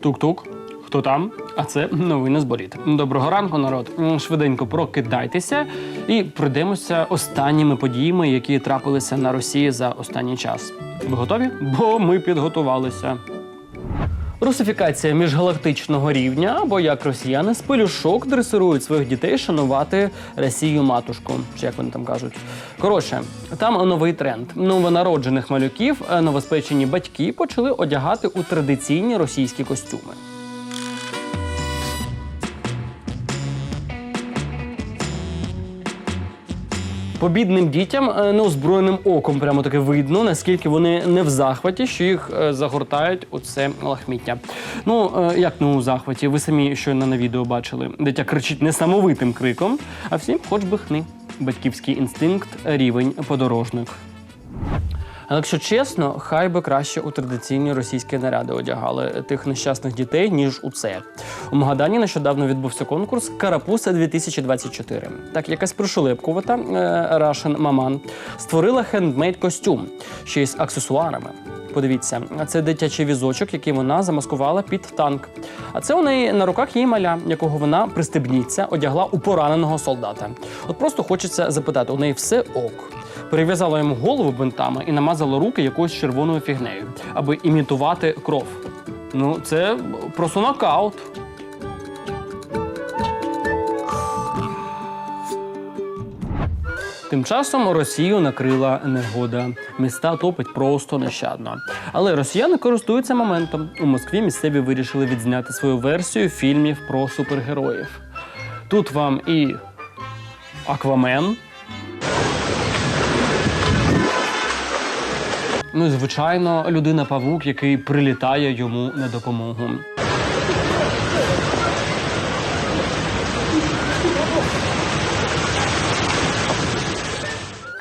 Тук-тук. Хто там? А це новини з боліт. Доброго ранку, народ. Швиденько прокидайтеся і пройдемося останніми подіями, які трапилися на Росії за останній час. Ви готові? Бо ми підготувалися. Русифікація міжгалактичного рівня, або як росіяни з пилюшок дресирують своїх дітей шанувати Росію матушку, чи як вони там кажуть. Коротше, там новий тренд. Новонароджених малюків е, новоспечені батьки почали одягати у традиційні російські костюми. По бідним дітям е, неозброєним оком прямо таки видно, наскільки вони не в захваті, що їх е, загортають у це лахміття. Ну е, як не у захваті, ви самі щойно на відео бачили. Дитя кричить несамовитим криком, а всім хоч би хни. Батьківський інстинкт рівень подорожник. Але якщо чесно, хай би краще у традиційні російські наряди одягали тих нещасних дітей, ніж у це. У Магадані нещодавно відбувся конкурс Карапуса 2024. Так, якась пришелепкувата е, Russian Маман створила хендмейд костюм, ще й з аксесуарами. Подивіться, це дитячий візочок, який вона замаскувала під танк. А це у неї на руках її маля, якого вона пристебніться, одягла у пораненого солдата. От просто хочеться запитати: у неї все ок. Перев'язала йому голову бинтами і намазала руки якоюсь червоною фігнею, аби імітувати кров. Ну, це просто нокаут. Тим часом Росію накрила негода. Міста топить просто нещадно. Але росіяни користуються моментом. У Москві місцеві вирішили відзняти свою версію фільмів про супергероїв. Тут вам і Аквамен. Ну і звичайно, людина павук, який прилітає йому на допомогу.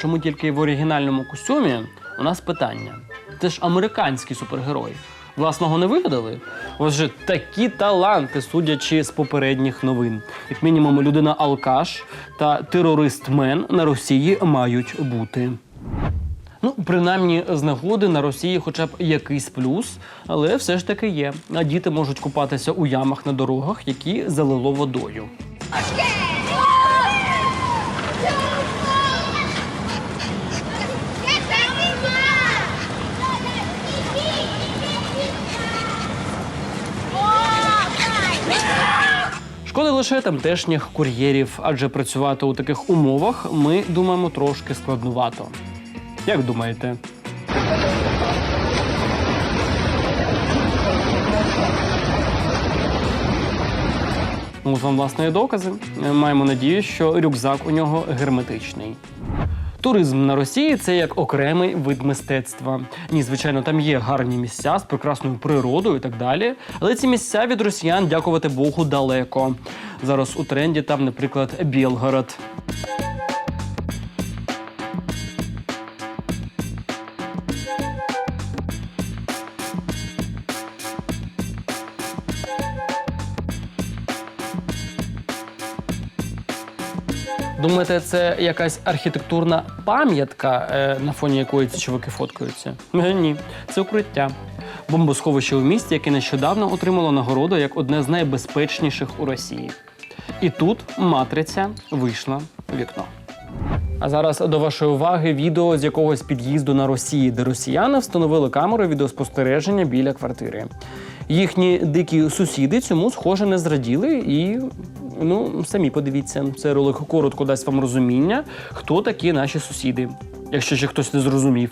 Чому тільки в оригінальному костюмі у нас питання? Це ж американський супергерой. Власного не вигадали? Вас же такі таланти, судячи з попередніх новин. Як мінімум, людина алкаш та терорист-мен на Росії мають бути. Ну, принаймні, з нагоди на Росії хоча б якийсь плюс, але все ж таки є. А діти можуть купатися у ямах на дорогах, які залило водою. Шкода лише тамтешніх кур'єрів, адже працювати у таких умовах ми думаємо трошки складнувато. Як думаєте? Ось вам власне є докази. Маємо надію, що рюкзак у нього герметичний. Туризм на Росії це як окремий вид мистецтва. Ні, звичайно, там є гарні місця з прекрасною природою і так далі. Але ці місця від росіян, дякувати Богу, далеко. Зараз у тренді там, наприклад, Білгород. Думаєте, це якась архітектурна пам'ятка, е, на фоні якої ці чуваки фоткаються? Е, Ні, це укриття. Бомбосховище у місті, яке нещодавно отримало нагороду як одне з найбезпечніших у Росії. І тут матриця вийшла у вікно. А зараз до вашої уваги відео з якогось під'їзду на Росії, де росіяни встановили камеру відеоспостереження біля квартири. Їхні дикі сусіди цьому схоже не зраділи, і ну самі подивіться, цей ролик коротко дасть вам розуміння, хто такі наші сусіди, якщо ще хтось не зрозумів.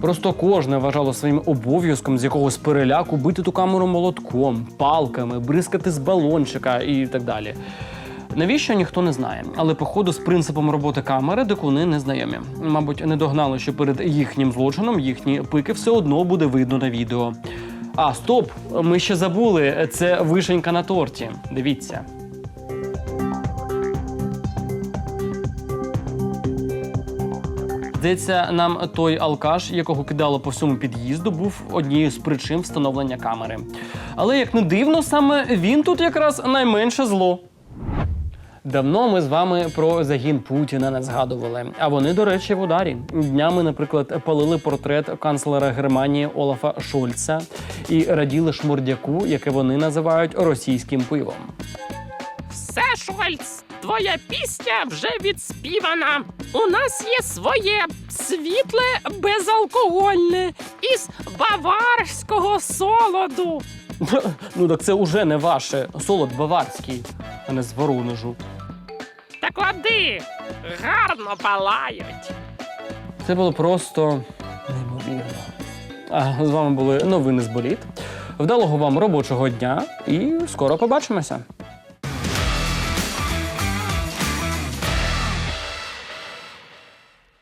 Просто кожне вважало своїм обов'язком з якогось переляку бити ту камеру молотком, палками, бризкати з балончика і так далі. Навіщо ніхто не знає, але походу з принципом роботи камери дикуни не знайомі. Мабуть, не догнали, що перед їхнім злочином їхні пики все одно буде видно на відео. А, стоп! Ми ще забули. Це вишенька на торті. Дивіться. Здається, нам той алкаш, якого кидало по всьому під'їзду, був однією з причин встановлення камери. Але як не дивно, саме він тут якраз найменше зло. Давно ми з вами про загін Путіна не згадували. А вони, до речі, в ударі. Днями, наприклад, палили портрет канцлера Германії Олафа Шольца і раділи шмурдяку, яке вони називають російським пивом. Все, Шольц, твоя пісня вже відспівана. У нас є своє світле безалкогольне із баварського солоду. Ну так це уже не ваше солод баварський, а не з Воронежу. Та клади, гарно палають. Це було просто неймовірно. А з вами були новини з боліт. Вдалого вам робочого дня і скоро побачимося.